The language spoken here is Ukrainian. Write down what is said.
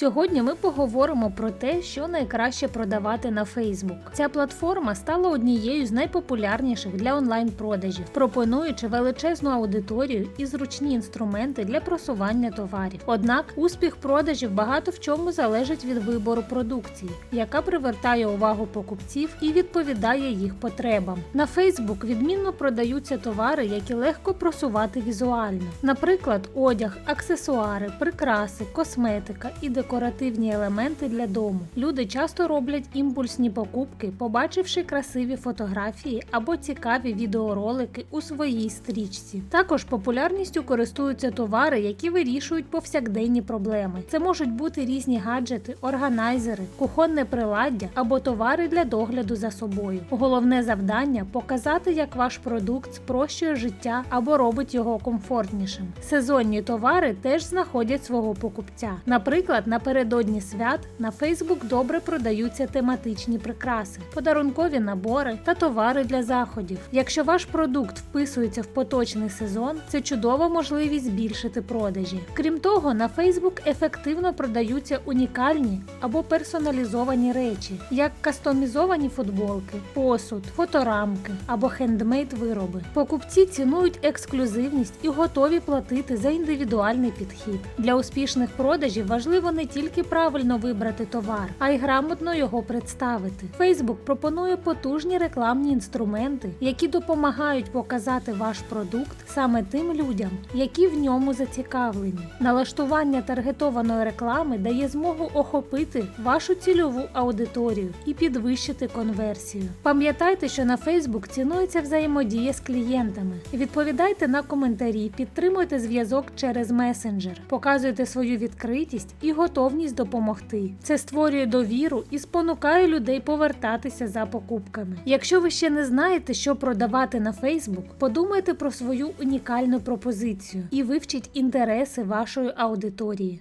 Сьогодні ми поговоримо про те, що найкраще продавати на Facebook. Ця платформа стала однією з найпопулярніших для онлайн-продажів, пропонуючи величезну аудиторію і зручні інструменти для просування товарів. Однак успіх продажів багато в чому залежить від вибору продукції, яка привертає увагу покупців і відповідає їх потребам. На Facebook відмінно продаються товари, які легко просувати візуально, наприклад, одяг, аксесуари, прикраси, косметика і декоративні елементи для дому. Люди часто роблять імпульсні покупки, побачивши красиві фотографії або цікаві відеоролики у своїй стрічці. Також популярністю користуються товари, які вирішують повсякденні проблеми. Це можуть бути різні гаджети, органайзери, кухонне приладдя або товари для догляду за собою. Головне завдання показати, як ваш продукт спрощує життя або робить його комфортнішим. Сезонні товари теж знаходять свого покупця. Наприклад, напередодні свят на Facebook добре продаються тематичні прикраси, подарункові набори та товари для заходів. Якщо ваш продукт вписується в поточний сезон, це чудова можливість збільшити продажі. Крім того, на Facebook ефективно продаються унікальні або персоналізовані речі, як кастомізовані футболки, посуд, фоторамки або хендмейд вироби. Покупці цінують ексклюзивність і готові платити за індивідуальний підхід. Для успішних продажів важливо не тільки правильно вибрати товар, а й грамотно його представити. Facebook пропонує потужні рекламні інструменти, які допомагають показати ваш продукт саме тим людям, які в ньому зацікавлені. Налаштування таргетованої реклами дає змогу охопити вашу цільову аудиторію і підвищити конверсію. Пам'ятайте, що на Facebook цінується взаємодія з клієнтами. Відповідайте на коментарі, підтримуйте зв'язок через месенджер, показуйте свою відкритість і готовність допомогти. Це створює довіру і спонукає людей повертатися за покупками. Якщо ви ще не знаєте, що продавати на Facebook, подумайте про свою унікальну пропозицію і вивчіть інтереси вашої аудиторії.